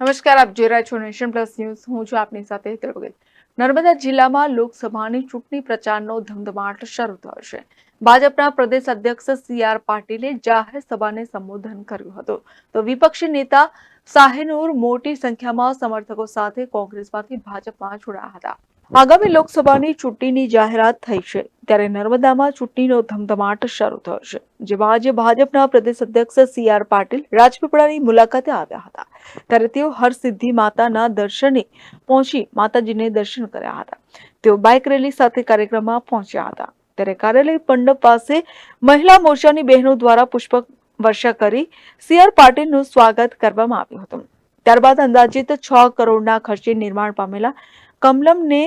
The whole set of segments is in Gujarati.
નમસ્કાર, આપ જોઈ રહ્યા છો નેશન પ્લસ ન્યૂઝ. હું છું આપની સાથે વગેલ નર્મદા જિલ્લામાં લોકસભાની ચૂંટણી પ્રચારનો ધમધમાટ શરૂ થયો છે. ભાજપના પ્રદેશ અધ્યક્ષ સી આર પાટીલે જાહેર સભાને સંબોધન કર્યું હતું. તો વિપક્ષી નેતા સાહેનુર મોટી સંખ્યામાં સમર્થકો સાથે કોંગ્રેસમાંથી ભાજપમાં જોડાયા હતા. આગામી લોકસભાની ચૂંટણીની જાહેરાત થઈ છે. ત્યારે નર્મદામાં ચૂંટણીનો ધમધમાટ શરૂ થયો છે. જેમાં આજે ભાજપના પ્રદેશ અધ્યક્ષ સી આર પાટીલ રાજપીપળાની મુલાકાતે આવ્યા હતા. ત્યારે તેઓ હરસિદ્ધિ માતાના દર્શને પહોંચી માતાજીને દર્શન કર્યા હતા. તેઓ બાઇક રેલી સાથે કાર્યક્રમમાં પહોંચ્યા હતા. ત્યારે કાર્યાલય મંડપ પાસે મહિલા મોરચાની બહેનો દ્વારા પુષ્પ વર્ષા કરી સી આર પાટીલનું સ્વાગત કરવામાં આવ્યું હતું. ત્યારબાદ અંદાજિત છ કરોડના ખર્ચે નિર્માણ પામેલા કમલમને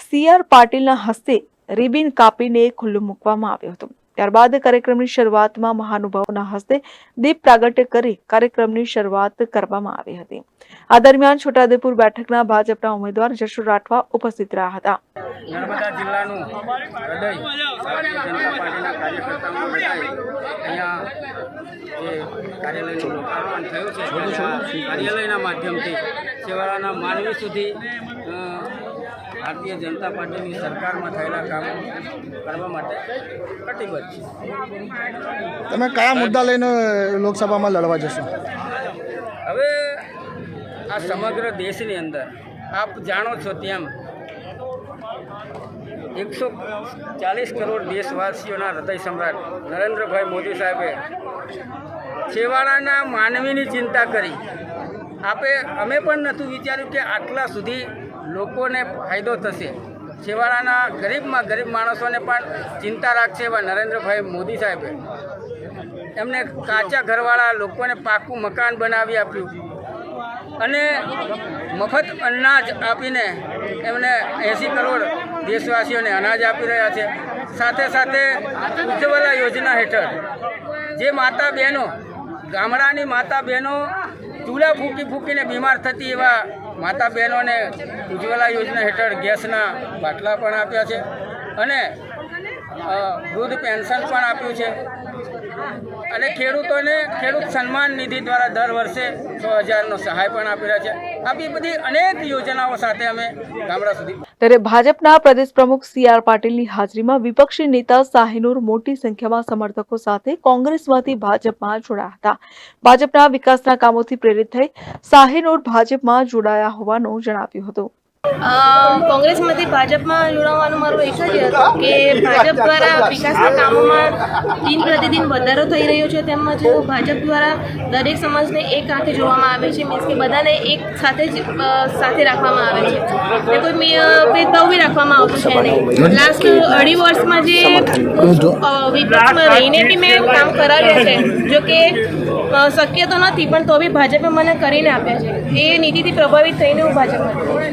સી આર પાટીલના હસ્તે રિબિન કાપીને ખુલ્લું મૂકવામાં આવ્યું હતું. ત્યારબાદ કાર્યક્રમની શરૂઆતમાં મહાનુભાવોના હસ્તે દીપ પ્રાગટ્ય કરી કાર્યક્રમની શરૂઆત કરવામાં આવી હતી. આ દરમિયાન છોટાઉદેપુર બેઠકના ભાજપના ઉમેદવાર જશુ રાઠવા ઉપસ્થિત રહ્યા હતા. નર્મદા જિલ્લાનું હૃદય ભારતીય જનતા પાર્ટીના કાર્યકર્તામાં અહીંયા જે કાર્યાલયનું લોકાર્પણ થયું છે કાર્યાલયના માધ્યમથી છેવાડાના માનવી સુધી ભારતીય જનતા પાર્ટીની સરકારમાં થયેલા કામો કરવા માટે કટિબદ્ધ છે. તમે કયા મુદ્દા લઈને લોકસભામાં લડવા જશો? હવે આ સમગ્ર દેશની અંદર આપ જાણો છો તેમ એકસો ચાલીસ કરોડ દેશવાસીઓના હૃદય સમ્રાટ નરેન્દ્રભાઈ મોદી સાહેબે છેવાડાના માનવીની ચિંતા કરી. આપે અમે પણ નહોતું વિચાર્યું કે આટલા સુધી લોકોને ફાયદો થશે. છેવાડાના ગરીબમાં ગરીબ માણસોને પણ ચિંતા રાખશે એવા નરેન્દ્રભાઈ મોદી સાહેબે. એમને કાચા ઘરવાળા લોકોને પાકું મકાન બનાવી આપ્યું. અને મફત અનાજ આપીને એમને એંસી કરોડ દેશવાસીઓને અનાજ આપી રહ્યા છે. સાથે સાથે ઉજ્જવલા યોજના હેઠળ જે માતા બહેનો, ગામડાની માતા બહેનો ચૂલા ફૂંકી ફૂંકીને બીમાર થતી એવા માતા બહેનોને ઉજ્જવલા યોજના હેઠળ ગેસના બાટલા પણ આપ્યા છે અને વૃદ્ધ પેન્શન પણ આપ્યું છે. અને ખેડૂતોને ખેડૂત સન્માન નિધિ દ્વારા દર વર્ષે છ હજારનો સહાય પણ આપી રહ્યા છે. આવી બધી અનેક યોજનાઓ સાથે અમે ગામડા સુધી ત્યારે ભાજપના પ્રદેશ પ્રમુખ સી આર પાટીલની હાજરીમાં વિપક્ષી નેતા શાહીનૂર મોટી સંખ્યામાં સમર્થકો સાથે કોંગ્રેસમાંથી ભાજપમાં જોડાયા હતા. ભાજપના વિકાસના કામોથી પ્રેરિત થઈ શાહીનૂર ભાજપમાં જોડાયા હોવાનું જણાવ્યું હતું. કોંગ્રેસમાંથી ભાજપમાં જોડાવાનું મારું એક જ હતું કે ભાજપ દ્વારા વિકાસના કામોમાં દિન પ્રતિદિન વધારો થઈ રહ્યો છે. તેમજ ભાજપ દ્વારા દરેક સમાજને એક આંખે જોવામાં આવે છે મીન્સ કે બધાને એક સાથે જ સાથે રાખવામાં આવે છે. ને કોઈ ભેદભાવ બી રાખવામાં આવતો છે નહીં. લાસ્ટ અઢી વર્ષમાં જે વિપક્ષમાં રહીને બી મેં કામ કરાવ્યું છે, જો કે શક્ય તો નથી, પણ તો બી ભાજપે મને કરીને આપ્યા છે. એ નીતિથી પ્રભાવિત થઈને હું ભાજપમાં